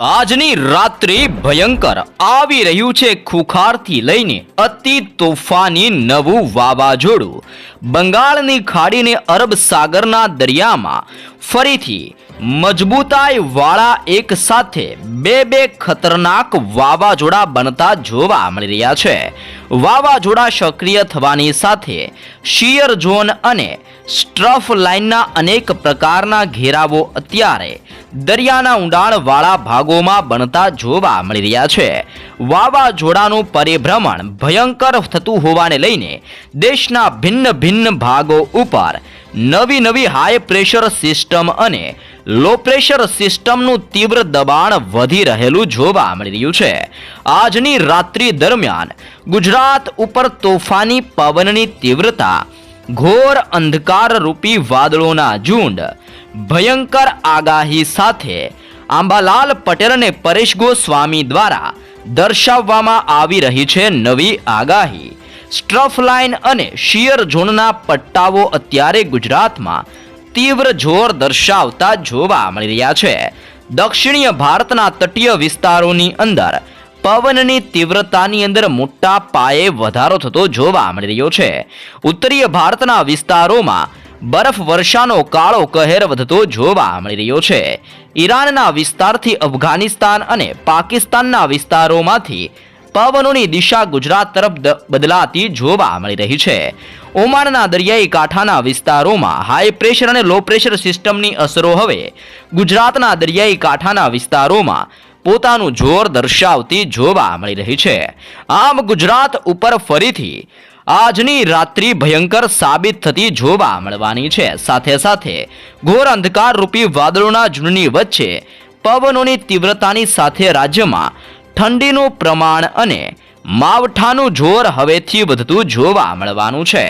આજની રાત્રિ ભયંકર. આવી રહ્યું છે ખુખારથી લઈને અતિ તોફાની નવું વાવાઝોડું. બંગાળની ખાડીને અરબ સાગરના દરિયામાં ફરીથી મજબૂતાઈ વાળા એક સાથે બે બે ખતરનાક વાવાઝોડા બનતા જોવા મળી રહ્યા છે. વાવાઝોડા સક્રિય થવાની સાથે શિયર ઝોન અને સ્ટ્રફ લાઇનના અનેક પ્રકારના ઘેરાવો અત્યારે દરિયાના ઊંડાણવાળા ભાગોમાં બનતા જોવા મળી રહ્યા છે. વાવાઝોડાનું પરિભ્રમણ ભયંકર થતું હોવાને લઈને દેશના ભિન્ન ભિન્ન ભાગો ઉપર નવી નવી હાઈ પ્રેશર સિસ્ટમ અને લો પ્રેશર સિસ્ટમનું તીવ્ર દબાણ વધી રહેલું જોવા મળી રહ્યું છે. આજની રાત્રિ દરમિયાન ગુજરાત ઉપર તોફાની પવનની તીવ્રતા ઘોર અંધકાર રૂપી વાદળોના ઝુંડ, ભયંકર આગાહી સાથે આંબાલાલ પટેલને પરેશ ગોસ્વામી દ્વારા દર્શાવવામાં આવી રહી છે નવી આગાહી. સ્ટ્રફ લાઇન અને શિયર ઝોનના પટ્ટાઓ અત્યારે ગુજરાતમાં તીવ્ર જોર દર્શાવતા જોવા મળી રહ્યા છે. દક્ષિણીય ભારતના તટીય વિસ્તારોની અંદર પવનની તીવ્રતાની અંદર મોટા પાયે વધારો થતો જોવા મળી રહ્યો છે. ઉત્તરીય ભારતના વિસ્તારોમાં બરફ વર્ષાનો કાળો કહેર વધતો જોવા મળી રહ્યો છે. ઈરાનના વિસ્તારથી અફઘાનિસ્તાન અને પાકિસ્તાનના વિસ્તારોમાંથી પવનોની દિશા ગુજરાત તરફ બદલાતી જોવા મળી રહી છે. ઓમાનના દરિયાઈ કાંઠાના વિસ્તારોમાં હાઈ પ્રેશર અને લો પ્રેશર સિસ્ટમની અસરો હવે ગુજરાતના દરિયાઈ કાંઠાના વિસ્તારોમાં પોતાનું જોર દર્શાવતી જોવા મળી રહી છે. આમ ગુજરાત ઉપર ફરીથી આજની રાત્રિ ભયંકર સાબિત થતી જોવા મળવાની છે. સાથે સાથે ઘોર અંધકાર રૂપી વાદળોના ઝુંડની વચ્ચે પવનોની તીવ્રતાની સાથે રાજ્યમાં ઠંડીનું પ્રમાણ અને માવઠાનું જોર હવેથી વધતું જોવા મળવાનું છે.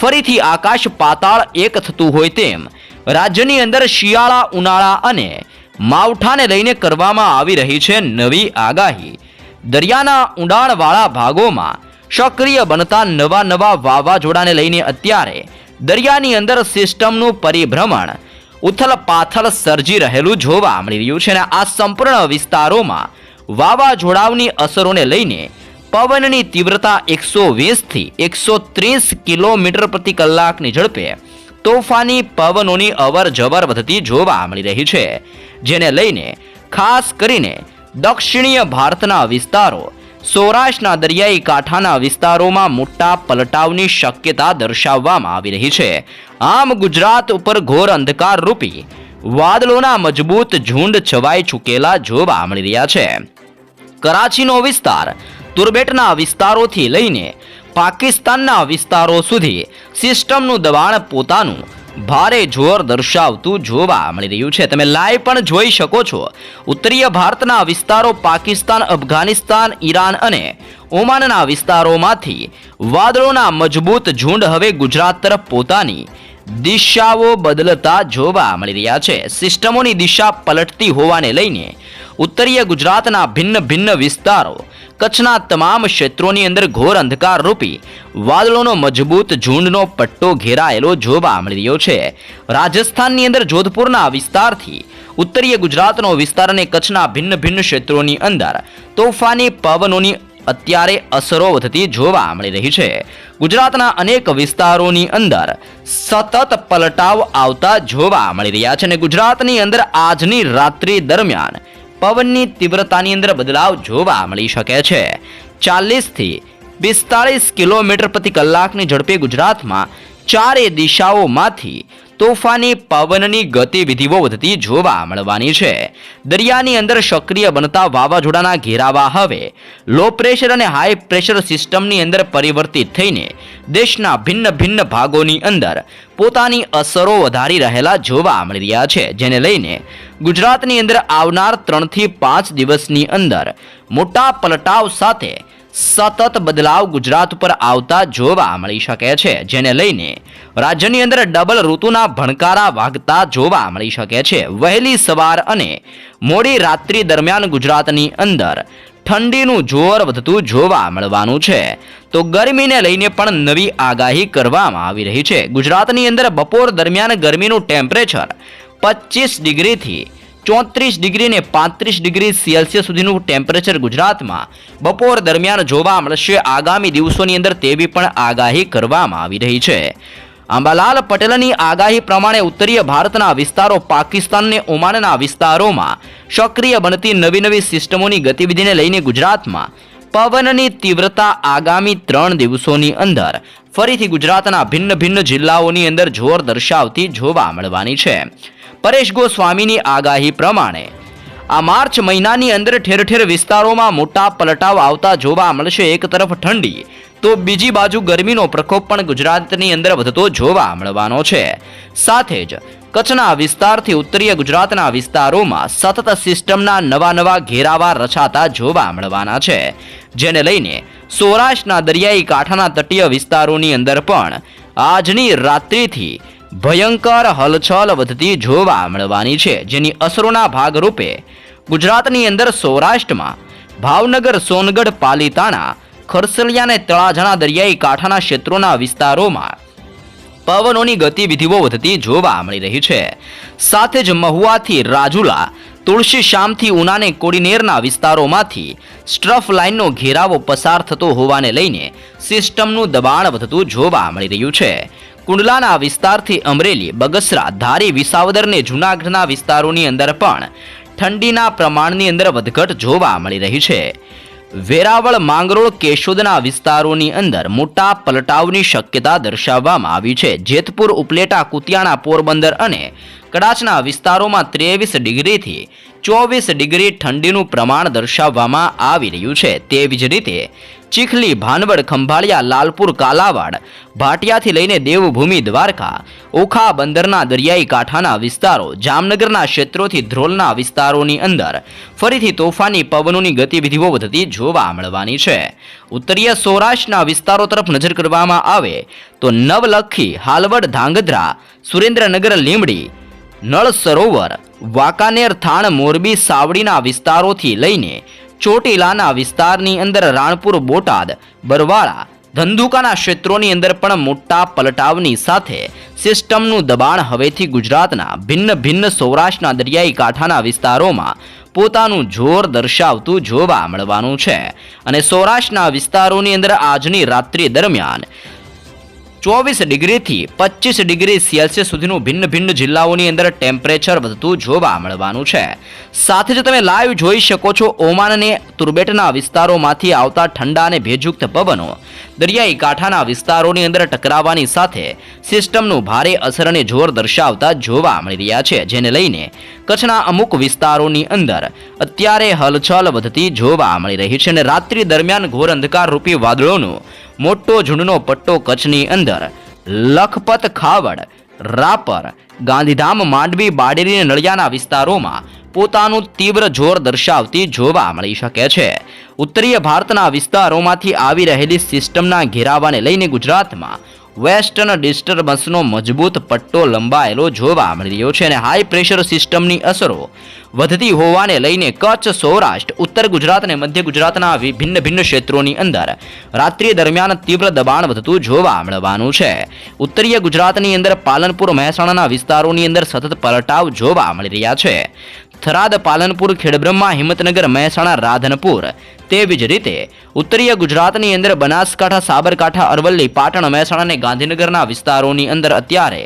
ફરીથી આકાશ પાતાળ એક થતું હોય તેમ રાજ્યની અંદર શિયાળા, ઉનાળા અને માવઠાને લઈને કરવામાં આવી રહી છે નવી આગાહી. દરિયાના ઊંડાણવાળા ભાગોમાં સક્રિય બનતા નવા નવા વાવાઝોડાને લઈને અત્યારે દરિયાની અંદર સિસ્ટમનું પરિભ્રમણ ઉથલ પાથલ સર્જી રહેલું જોવા મળી રહ્યું છે અને આ સંપૂર્ણ વિસ્તારોમાં વાવાઝોડાઓની અસરોને લઈને પવનની તીવ્રતા એકસો વીસથી એકસો ત્રીસ કિલોમીટર પ્રતિ કલાકની ઝડપે તોફાની પવનોની અવર જવર વધતી જોવા મળી રહી છે. જેને લઈને ખાસ કરીને દક્ષિણીય ભારતના વિસ્તારો, સૌરાષ્ટ્રના દરિયાઈ કાંઠાના વિસ્તારોમાં મોટા પલટાવની શક્યતા દર્શાવવામાં આવી રહી છે. આમ ગુજરાત ઉપર ઘોર અંધકાર રૂપી વાદળોના મજબૂત ઝુંડ છવાઈ ચૂકેલા જોવા મળી રહ્યા છે. કરાચીનો વિસ્તાર તુર્બેટના વિસ્તારોથી લઈને પાકિસ્તાનના વિસ્તારો સુધી સિસ્ટમનું દબાણ પોતાનું ભારે જોર દર્શાવતું જોવા મળી રહ્યું છે. તમે લાઈવ પણ જોઈ શકો છો. ઉત્તરીય ભારતના વિસ્તારો પાકિસ્તાન, અફઘાનિસ્તાન, ઈરાન અને ઓમાનના વિસ્તારોમાંથી વાદળોના મજબૂત ઝુંડ હવે ગુજરાત તરફ પોતાની દિશાઓ બદલતા જોવા મળી રહ્યા છે. સિસ્ટમોની દિશા પલટતી હોવાને લઈને ઉત્તરીય ગુજરાતના ભિન્ન ભિન્ન વિસ્તારો, કચ્છના તમામ ક્ષેત્રોની અંદર ઘોર અંધકાર રૂપી, વાદળોનો મજબૂત ઝુંડનો પટ્ટો ઘેરાયેલો જોવા મળી રહ્યો છે. રાજસ્થાનની અંદર જોધપુરના વિસ્તારથી ઉત્તરીય ગુજરાતનો વિસ્તાર અને કચ્છના ભિન્ન ભિન્ન ક્ષેત્રોની અંદર તોફાની પવનોની અત્યારે અસરો વધતી જોવા મળી રહી છે. ગુજરાતના અનેક વિસ્તારોની અંદર સતત પલટાવ આવતા જોવા મળી રહ્યા છે અને ગુજરાતની અંદર આજની રાત્રિ દરમિયાન પવનની તીવ્રતાની અંદર બદલાવ જોવા મળી શકે છે. ચાલીસથી પિસ્તાળીસ કિલોમીટર પ્રતિ કલાકની ઝડપે ગુજરાતમાં ચારે દિશાઓમાંથી તોફાની પવનની ગતિવિધિઓ વધતી જોવા મળવાની છે. દરિયાની અંદર સક્રિય બનતા વાવાઝોડાના ઘેરાવા હવે લો પ્રેશર અને હાઈ પ્રેશર સિસ્ટમની અંદર પરિવર્તિત થઈને દેશના ભિન્ન ભિન્ન ભાગોની અંદર પોતાની અસરો વધારી રહેલા જોવા મળી રહ્યા છે. જેને લઈને ગુજરાતની અંદર આવનાર ત્રણથી પાંચ દિવસની અંદર મોટા પલટાવ સાથે સતત બદલાવ ગુજરાત ઉપર આવતા જોવા મળી શકે છે, જેને લઈને રાજ્યની અંદર ડબલ ઋતુના ભણકારા વાગતા જોવા મળી શકે છે. વહેલી સવાર અને મોડી રાત્રિ દરમિયાન ગુજરાતની અંદર ઠંડીનું જોર વધતું જોવા મળવાનું છે. તો ગરમીને લઈને પણ નવી આગાહી કરવામાં આવી રહી છે. ગુજરાતની અંદર બપોર દરમિયાન ગરમીનું ટેમ્પરેચર પચીસ ડિગ્રીથી ચોત્રીસ ડિગ્રી ને પાંત્રીસ ડિગ્રી સેલ્સિયસ સુધીનું ટેમ્પરેચર ગુજરાતમાં બપોર દરમિયાન જોવા મળશે. આગામી દિવસોની અંદર તેવી પણ આગાહી કરવામાં આવી રહી છે. અંબાલાલ પટેલની આગાહી પ્રમાણે ઉત્તરીય ભારતના વિસ્તારો પાકિસ્તાનને ઓમાનના વિસ્તારોમાં સક્રિય બનતી નવી નવી સિસ્ટમોની ગતિવિધિને લઈને ગુજરાતમાં પવનની તીવ્રતા આગામી ત્રણ દિવસોની અંદર ફરીથી ગુજરાતના ભિન્ન ભિન્ન જિલ્લાઓની અંદર જોર દર્શાવતી જોવા મળવાની છે. પરેશ ગોસ્વામીની આગાહી પ્રમાણે. આ માર્ચ મહિનાની અંદર ઠેર ઠેર વિસ્તારોમાં મોટા પલટાવ આવતા જોવા મળશે. એક તરફ ઠંડી, તો બીજી બાજુ ગરમીનો પ્રકોપ પણ ગુજરાતની અંદર વધતો જોવા મળવાનો છે. સાથે જ કચ્છના વિસ્તારથી ઉત્તરીય ગુજરાતના વિસ્તારોમાં સતત સિસ્ટમના નવા નવા ઘેરાવા રચાતા જોવા મળવાના છે. જેને લઈને સૌરાષ્ટ્રના દરિયાઈ કાંઠાના તટીય વિસ્તારોની અંદર પણ આજની રાત્રિથી ભયંકર હલચલ વધતી જોવા મળવાની છે, જેની અસરોના ભાગરૂપે ગુજરાતની અંદર સૌરાષ્ટ્રમાં ભાવનગર, સોનગઢ, પાલીતાણા ખરસલિયા અને તળાજાના દરિયાઈ કાંઠાના ક્ષેત્રોના વિસ્તારોમાં પવનોની ગતિવિધિઓ વધતી જોવા મળી રહી છે. સાથે જ મહુવાથી રાજુલા, તુલસી શામથી ઉનાને કોડીનેરના વિસ્તારોમાંથી સ્ટ્રફ લાઇનનો ઘેરાવો પસાર થતો હોવાને લઈને સિસ્ટમનું દબાણ વધતું જોવા મળી રહ્યું છે. કુંડલાના વિસ્તારથી અમરેલી, બગસરા, ધારી, વિસાવદર ને જૂનાગઢના વિસ્તારોની અંદર પણ ઠંડીના પ્રમાણની અંદર વધઘટ જોવા મળી રહી છે. વેરાવળ, માંગરોળ, કેશોદના વિસ્તારોની અંદર મોટા પલટાવની શક્યતા દર્શાવવામાં આવી છે. જેતપુર, ઉપલેટા, કુતિયાણા પોરબંદર અને કડાચના વિસ્તારોમાં ત્રેવીસ ડિગ્રીથી ચોવીસ ડિગ્રી ઠંડીનું પ્રમાણ દર્શાવવામાં આવી રહ્યું છે. તેવી જ રીતે ચીખલી, ભાનવડ, ખંભાળિયા, લાલપુર, કાલાવાડ, ભાટિયાથી લઈને દેવભૂમિ, દ્વારકા, ઓખા બંદરના દરિયાઈ કાંઠાના વિસ્તારો, જામનગરના ક્ષેત્રોથી ધ્રોલના વિસ્તારોની અંદર ફરીથી તોફાની પવનોની ગતિવિધિઓ વધતી જોવા મળવાની છે. ઉત્તરીય સૌરાષ્ટ્રના વિસ્તારો તરફ નજર કરવામાં આવે તો નવલખી, હાલવડ, ધાંગધ્રા, સુરેન્દ્રનગર, લીંબડી નળ સરોવર વાંકાનેર, થાણ, મોરબી, સાવડીના વિસ્તારોથી લઈને ચોટીલાના વિસ્તારની અંદર રાણપુર, બોટાદ, બરવાળા, ધંધુકાના ક્ષેત્રોની અંદર પણ મોટા પલટાવની સાથે સિસ્ટમનું દબાણ હવેથી ગુજરાતના ભિન્ન ભિન્ન સૌરાષ્ટ્રના દરિયાઈ કાંઠાના વિસ્તારોમાં પોતાનું જોર દર્શાવતું જોવા મળવાનું છે. અને સૌરાષ્ટ્રના વિસ્તારોની અંદર આજની રાત્રિ દરમિયાન ચોવીસ ડિગ્રીથી પચીસ ડિગ્રી સેલ્સિયસ સુધીનું ભિન્ન ભિન્ન જિલ્લાઓની અંદર ટેમ્પરેચર વધતું જોવા મળવાનું છે. સાથે જ તમે લાઈવ જોઈ શકો છો ઓમાન અને તુર્બેટના વિસ્તારોમાંથી આવતા ઠંડા અને ભેજયુક્ત પવનો. દરિયાઈ કાંઠાના વિસ્તારોની અંદર ટકરાવવાની સાથે સિસ્ટમનું ભારે અસર અને જોર દર્શાવતા જોવા મળી રહ્યા છે, જેને લઈને કચ્છના અમુક વિસ્તારોની અંદર અત્યારે હલચલ વધતી જોવા મળી રહી છે અને રાત્રિ દરમિયાન ઘોર અંધકાર રૂપી વાદળોનું મોટો ઝુંડનો પટ્ટો કચ્છની અંદર લખપત ખાવડ, રાપર, ગાંધીધામ, માંડવી બાડેરી અને નળિયાના વિસ્તારોમાં પોતાનું તીવ્ર જોર દર્શાવતી જોવા મળી શકે છે. ઉત્તરીય ભારતના વિસ્તારોમાંથી આવી રહેલી સિસ્ટમના ઘેરાવાને લઈને ગુજરાતમાં વેસ્ટર્ન ડિસ્ટર્બન્સનો મજબૂત પટ્ટો લંબાયેલો જોવા મળી રહ્યો છે અને હાઈ પ્રેશર સિસ્ટમની અસરો વધતી હોવાને લઈને કચ્છ, સૌરાષ્ટ્ર, ઉત્તર ગુજરાત અને મધ્ય ગુજરાતના ભિન્ન ભિન્ન ક્ષેત્રોની અંદર રાત્રિ દરમિયાન તીવ્ર દબાણ વધતું જોવા મળવાનું છે. ઉત્તરીય ગુજરાતની અંદર પાલનપુર મહેસાણાના વિસ્તારોની અંદર સતત પલટાવ જોવા મળી રહ્યા છે. થરાદ પાલનપુર, ખેડબ્રહ્મા, હિંમતનગર, મહેસાણા, રાધનપુર. તેવી જ રીતે ઉત્તરીય ગુજરાતની અંદર બનાસકાંઠા, સાબરકાંઠા, અરવલ્લી, પાટણ, મહેસાણા અને ગાંધીનગરના વિસ્તારોની અંદર અત્યારે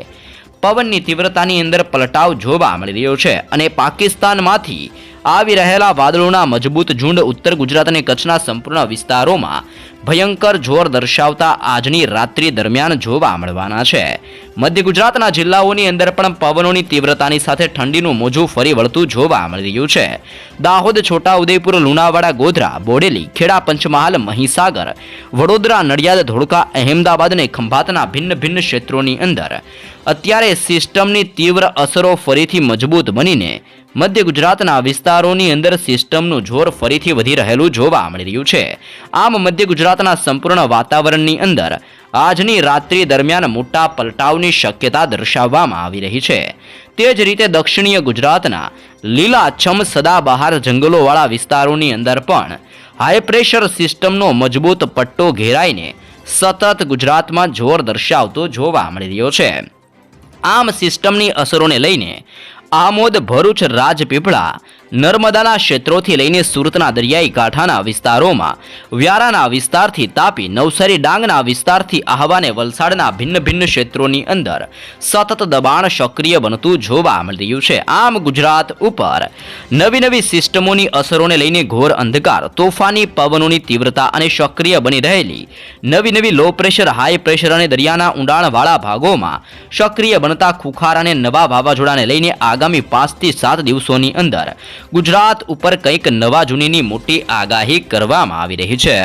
પવનની તીવ્રતાની અંદર પલટાવ જોવા મળી રહ્યો છે અને પાકિસ્તાનમાંથી આવી રહેલા વાદળોના મજબૂત ઝુંડ ઉત્તર ગુજરાત અને કચ્છના સંપૂર્ણ વિસ્તારોમાં ભયંકર જોર દર્શાવતા આજની રાત્રિ દરમિયાન જોવા મળવાના છે. મધ્ય ગુજરાતના જિલ્લાઓની અંદર પણ પવનોની તીવ્રતાની સાથે ઠંડીનું મોજું ફરી વળતું જોવા મળી રહ્યું છે. દાહોદ, છોટાઉદેપુર, લુણાવાડા, ગોધરા, બોડેલી, ખેડા, પંચમહાલ, મહીસાગર, વડોદરા, નડિયાદ, ધોળકા, અહેમદાબાદ અને ખંભાતના ભિન્ન ભિન્ન ક્ષેત્રોની અંદર અત્યારે સિસ્ટમની તીવ્ર અસરો ફરીથી મજબૂત બનીને મધ્ય ગુજરાતના વિસ્તારોની અંદર સિસ્ટમનું જોર ફરીથી વધી રહેલું જોવા મળી રહ્યું છે. આમ મધ્ય ગુજરાતના સંપૂર્ણ વાતાવરણની અંદર આજની રાત્રિ દરમિયાન મોટા પલટાવની શક્યતા દર્શાવવામાં આવી રહી છે. તે જ રીતે દક્ષિણીય ગુજરાતના લીલાછમ સદાબહાર જંગલોવાળા વિસ્તારોની અંદર પણ હાઈ પ્રેશર સિસ્ટમનો મજબૂત પટ્ટો ઘેરાઈને સતત ગુજરાતમાં જોર દર્શાવતો જોવા મળી રહ્યો છે. આમ સિસ્ટમની અસરોને લઈને આમોદ ભરૂચ રાજપીપળા નર્મદાના ક્ષેત્રોથી લઈને સુરતના દરિયાઈ કાંઠાના વિસ્તારોમાં, વ્યારાના વિસ્તારથી તાપી નવસારી ડાંગના વિસ્તારથી આહવાને વલસાડના ભિન્ન ભિન્ન ક્ષેત્રોની અંદર સતત દબાણ સક્રિય બનતું જોવા મળી રહ્યું છે. આમ ગુજરાત ઉપર નવી નવી સિસ્ટમોની અસરોને લઈને ઘોર અંધકાર, તોફાની પવનોની તીવ્રતા અને સક્રિય બની રહેલી નવી નવી લો પ્રેશર હાઈ પ્રેશર અને દરિયાના ઊંડાણવાળા ભાગોમાં સક્રિય બનતા ખુખાર અને નવા વાવાઝોડાને લઈને આગામી પાંચથી સાત દિવસોની અંદર ગુજરાત ઉપર કંઈક નવા જૂનીની મોટી આગાહી કરવામાં આવી રહી છે.